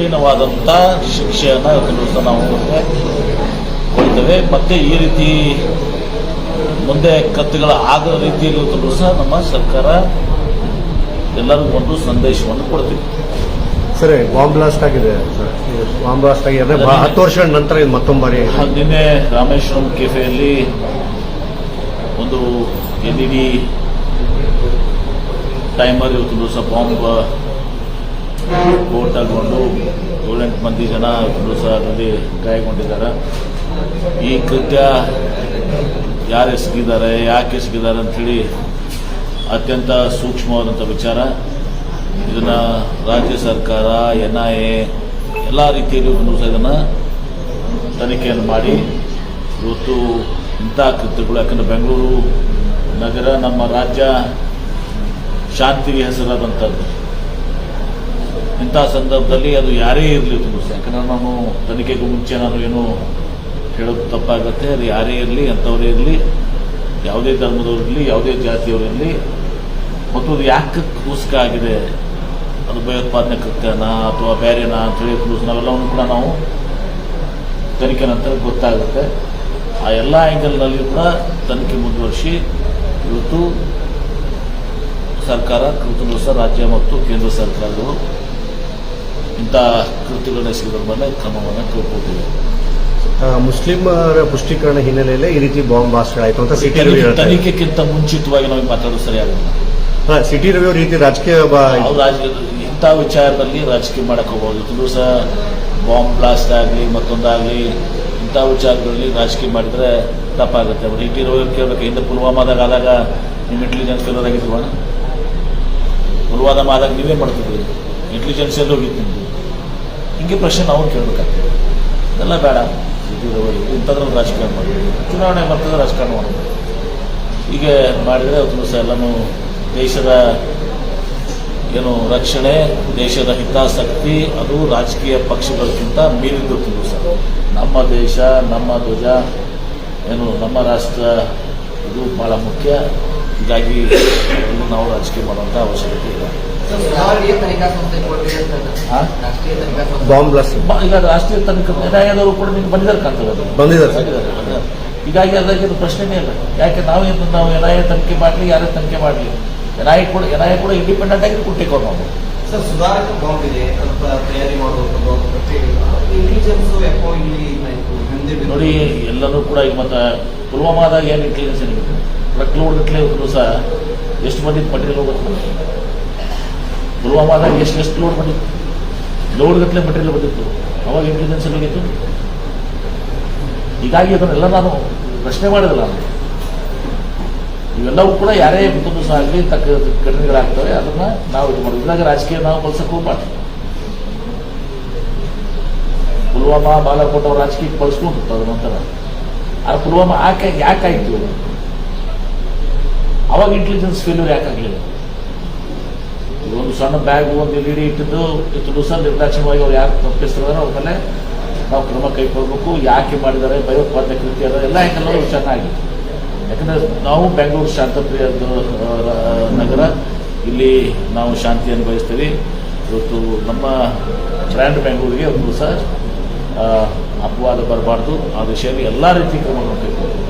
ಕಠಿಣವಾದಂಥ ಶಿಕ್ಷೆಯನ್ನು ದಿವಸ ನಾವು. ಕೊಡ್ತೇವೆ ಮತ್ತು ಈ ರೀತಿ ಮುಂದೆ ಕತ್ತುಗಳ ಆಗದ ರೀತಿಯಲ್ಲಿ ಇವತ್ತು ದಿವಸ ನಮ್ಮ ಸರ್ಕಾರ ಎಲ್ಲರಿಗೂ ಒಂದು ಸಂದೇಶವನ್ನು ಕೊಡ್ತೀವಿ. ಸರಿ ಬಾಂಬ್ ಬ್ಲಾಸ್ಟ್ ಆಗಿದೆ. ಸರ್ ಬಾಂಬ್ ಬ್ಲಾಸ್ಟ್ ಆಗಿದೆ ಹತ್ತು ವರ್ಷಗಳ ನಂತರ ಇದು ಮತ್ತೊಂದು ಬಾರಿ ನಿನ್ನೆ ರಾಮೇಶ್ವರಂ ಕೆಫೆಯಲ್ಲಿ ಒಂದು ಎಲ್ ಇ ಡಿ ಟೈಮರ್ ಇವತ್ತು ದಿವಸ ಬಾಂಬ್ ಬೋಟ್ ಮಂದಿ ಜನ ಅದರಲ್ಲಿ ಗಾಯಗೊಂಡಿದ್ದಾರೆ. ಈ ಕೃತ್ಯ ಯಾರು ಎಸಗಿದ್ದಾರೆ ಯಾಕೆ ಎಸಗಿದ್ದಾರೆ ಅಂಥೇಳಿ ಅತ್ಯಂತ ಸೂಕ್ಷ್ಮವಾದಂಥ ವಿಚಾರ. ಇದನ್ನು ರಾಜ್ಯ ಸರ್ಕಾರ, ಎನ್ ಐ ಎ ಎಲ್ಲ ರೀತಿಯಲ್ಲೂ ಒಂದು ಸಹ ಇದನ್ನು ತನಿಖೆಯನ್ನು ಮಾಡಿ. ಇವತ್ತು ಇಂಥ ಕೃತ್ಯಗಳು, ಯಾಕಂದರೆ ಬೆಂಗಳೂರು ನಗರ ನಮ್ಮ ರಾಜ್ಯ ಶಾಂತಿಗೆ ಹೆಸರಾದಂಥದ್ದು ಇಂಥ ಸಂದರ್ಭದಲ್ಲಿ ಅದು ಯಾರೇ ಇರಲಿ ತುಂಬ ಯಾಕಂದ್ರೆ ನಾನು ತನಿಖೆಗೂ ಮುಂಚೆ ನಾನು ಏನು ಹೇಳೋದು ತಪ್ಪಾಗುತ್ತೆ. ಅದು ಯಾರೇ ಇರಲಿ, ಅಂಥವರೇ ಇರಲಿ, ಯಾವುದೇ ಧರ್ಮದವ್ರು ಇರಲಿ, ಯಾವುದೇ ಜಾತಿಯವರಿರಲಿ ಮತ್ತು ಅದು ಯಾಕೆ ಕೂಸ್ಕ ಆಗಿದೆ? ಅದು ಭಯೋತ್ಪಾದನೆ ಕೃತ್ಯನ ಅಥವಾ ಬೇರೆನಾ ಅಂತ ಹೇಳಿ ಕೂಸ್ ನಾವೆಲ್ಲವನ್ನು ಕೂಡ ನಾವು ತನಿಖೆ ನಂತರ ಗೊತ್ತಾಗುತ್ತೆ. ಆ ಎಲ್ಲ ಆ್ಯಂಗಲ್ನಲ್ಲಿ ಕೂಡ ತನಿಖೆ ಮುಂದುವರಿಸಿ ಇವತ್ತು ಸರ್ಕಾರ ಕೃತದೋಸ ರಾಜ್ಯ ಮತ್ತು ಕೇಂದ್ರ ಸರ್ಕಾರಗಳು ಇಂಥ ಕೃತ್ಯಗಳನ್ನ ಎಸಗಿದ್ರ ಮೇಲೆ ಕ್ರಮವನ್ನು ಕೈಗೊಳ್ತಿವೆ ಮುಸ್ಲಿಮರ ಪುಷ್ಟೀಕರಣ ಹಿನ್ನೆಲೆಯಲ್ಲಿ ಈ ರೀತಿ ಬಾಂಬ್ ಬ್ಲಾಸ್ಟ್ ಆಯಿತು ಅಂತ ಸಿಟಿ ರವಿ ಹೇಳ್ತಾರೆ. ತನಿಖೆಗಿಂತ ಮುಂಚಿತವಾಗಿ ನಾವು ಮಾತಾಡೋದು ಸರಿಯಾಗಲ್ಲ. ಹಾ, ಸಿಟಿ ರವಿ ಅವ್ರ ರೀತಿ ರಾಜಕೀಯ ಬಾ- ನಾವು ರಾಜ ಇಂಥ ವಿಚಾರದಲ್ಲಿ ರಾಜಕೀಯ ಮಾಡಕ್ಕೆ ಹೋಗ್ಬೋದು. ಇವತ್ತು ದಿವಸ ಬಾಂಬ್ ಬ್ಲಾಸ್ಟ್ ಆಗಲಿ ಮತ್ತೊಂದಾಗಲಿ ಇಂಥ ವಿಚಾರಗಳಲ್ಲಿ ರಾಜಕೀಯ ಮಾಡಿದರೆ ತಪ್ಪಾಗುತ್ತೆ. ಅವ್ರು ರವಿ ಕೇಳಬೇಕು ಹಿಂದೆ ಪುಲ್ವಾಮಾದಾಗ ಆದಾಗ ನಿಮ್ಮ ಇಂಟೆಲಿಜೆನ್ಸ್ ಫೇಲರ್ ಆಗಿದ್ವಾ ಪುಲ್ವಾಮಾ ಆದಾಗ ನೀವೇ ಮಾಡ್ತಿದ್ರಿ. ಇಂಟೆಲಿಜೆನ್ಸ್ ಎಲ್ಲ ಹೋಗಿತ್ತು ನಿಮ್ದು. ಹಿಂಗೆ ಪ್ರಶ್ನೆ ನಾವು ಕೇಳಬೇಕಾಗ್ತದೆ. ಇದೆಲ್ಲ ಬೇಡ. ಇಟ್ಟಿರೋರು ಇಂಥದ್ರಲ್ಲಿ ರಾಜಕಾರಣ ಮಾಡಿ. ಚುನಾವಣೆ ಬರ್ತದೆ, ರಾಜಕಾರಣ ಮಾಡೋದು. ಹೀಗೆ ಮಾಡಿದರೆ ಅದು ದಿವಸ ಎಲ್ಲನೂ ದೇಶದ ಏನು ರಕ್ಷಣೆ, ದೇಶದ ಹಿತಾಸಕ್ತಿ, ಅದು ರಾಜಕೀಯ ಪಕ್ಷಗಳಕ್ಕಿಂತ ಮೀರಿದ್ದು ದಿವಸ ನಮ್ಮ ದೇಶ, ನಮ್ಮ ಧ್ವಜ, ಏನು ನಮ್ಮ ರಾಷ್ಟ್ರ, ಇದು ಬಹಳ ಮುಖ್ಯ. ಹೀಗಾಗಿ ನಾವು ರಾಜಕೀಯ ಮಾಡುವಂಥ ಅವಶ್ಯಕತೆ ಇಲ್ಲ. ಬಾಂಬ್ ಬ್ಲಾಸ್ಟ್ ಈಗ ರಾಷ್ಟ್ರೀಯ ತನಿಖಾ ನ್ಯಾಯಾಲಯದವರು ಕೂಡ ನಿಮ್ಗೆ ಬಂದಿದ್ದಾರೆ ಕಾಣ್ತದೆ ಅದು. ಬಂದಿದ್ದಾರೆ. ಹೀಗಾಗಿ ಅದಕ್ಕೆ ಇದು ಪ್ರಶ್ನೆನೇ ಇಲ್ಲ. ಯಾಕೆ ನಾವು ಏನು ನಾವು ಎನ್ ಐ ಎ ತನಿಖೆ ಮಾಡಲಿ ಯಾರೇ ತನಿಖೆ ಮಾಡಲಿ. ಎನ್ ಐ ಕೂಡ ಎನ್ ಐ ಕೂಡ ಇಂಡಿಪೆಂಡೆಂಟ್ ಆಗಿ ಕೊಟ್ಟಿಕೊಂಡು ನಾವು. ಸರ್ ಸುಧಾರಕ ಬಾಂಬ್ ಇದೆ ಅಂತ ತಯಾರಿ ಮಾಡುವಂಥದ್ದು ಇಂಟೆಲಿಜೆನ್ಸ್ ಯಾಕೋ ಇಲ್ಲಿ ನೋಡಿ ಎಲ್ಲರೂ ಕೂಡ ಈಗ ಮತ್ತೆ ಪುಲ್ವಾಮಾದಾಗ ಏನು ಇಂಟೆಲಿಜೆನ್ಸ್ ಏನಿದೆ ಟ್ರಕ್ ಲೋಡ್ ಗಟ್ಟಲೆ ಸಹ ಎಷ್ಟು ಮಂದಿ ಪಟೇಲ್ ಹೋಗುತ್ತೆ? ಪುಲ್ವಾಮಾದಾಗ ಎಷ್ಟು ಎಷ್ಟು ಲೋಡ್ ಬಂದಿತ್ತು? ಲೋಡ್ ಗಟ್ಟಲೆ ಮಟೀರಿಯಲ್ ಬಂದಿತ್ತು. ಅವಾಗ ಇಂಟೆಲಿಜೆನ್ಸ್ ಹೋಗಿತ್ತು ಹೀಗಾಗಿ ಅದನ್ನೆಲ್ಲ ನಾನು ಪ್ರಶ್ನೆ ಮಾಡಿದಲ್ಲ. ಇವೆಲ್ಲವೂ ಕೂಡ ಯಾರೇ ಕುಟುಂಬ ಆಗಲಿ ತಕ್ಕ ಘಟನೆಗಳಾಗ್ತವೆ, ಅದನ್ನ ನಾವು ಇದು ಮಾಡೋದು. ಇದಾಗ ರಾಜಕೀಯ ನಾವು ಬಳಸಕ್ಕೆ ಹೋಗ್ಬಾರ್ದು. ಪುಲ್ವಾಮಾ ಬಾಲಾಕೋಟ್ ಅವ್ರ ರಾಜಕೀಯಕ್ಕೆ ಬಳಸ್ಕೊಂಡು ಅದ್ರ ನಂತರ. ಆ ಪುಲ್ವಾಮಾ ಯಾಕೆ, ಯಾಕಾಯ್ತು? ಅವಾಗ ಇಂಟೆಲಿಜೆನ್ಸ್ ಫೇಲ್ಯೂರ್ ಯಾಕಾಗಲಿಲ್ಲ? ಒಂದು ಸಣ್ಣ ಬ್ಯಾಗ್ ಒಂದು ಇಡಿ ಇಟ್ಟಿದ್ದು ಇತ್ತು ದಿವಸ ನಿರ್ದಾಕ್ಷಿಣ್ಯವಾಗಿ ಅವ್ರು ಯಾರು ತಪ್ಪಿಸ್ತಿದಾರೋ ಅವ್ರ ಮೇಲೆ ನಾವು ಕ್ರಮ ಕೈಗೊಳ್ಬೇಕು. ಯಾಕೆ ಮಾಡಿದ್ದಾರೆ, ಭಯೋತ್ಪಾದನೆ ಅದ ಎಲ್ಲ ವಿಚಾರ ಚೆನ್ನಾಗಿ. ಯಾಕಂದ್ರೆ ನಾವು ಬೆಂಗಳೂರು ಶಾಂತಪ್ರಿಯ ನಗರ. ಇಲ್ಲಿ ನಾವು ಶಾಂತಿಯನ್ನು ಬಯಸ್ತೀವಿ ಇವತ್ತು ನಮ್ಮ ಬ್ರ್ಯಾಂಡ್ ಬೆಂಗಳೂರಿಗೆ ಒಂದು ದಿವಸ ಅಪವಾದ ಬರಬಾರ್ದು. ಆ ವಿಷಯದಲ್ಲಿ ಎಲ್ಲ ರೀತಿ ಕ್ರಮಗಳನ್ನು ಕೈಗೊಳ್ಬೇಕು.